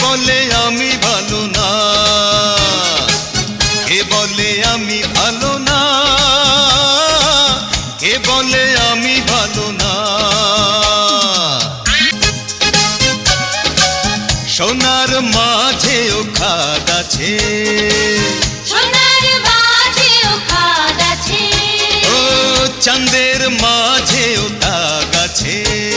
বলে আমি ভালো না। কে বলে আমি ভালো না? কে বলে আমি ভালো না? সোনার মাঝেও খাদ আছে। সোনার বাজেও খাদ আছে। ও চাঁদের মাঝেও দাগ আছে।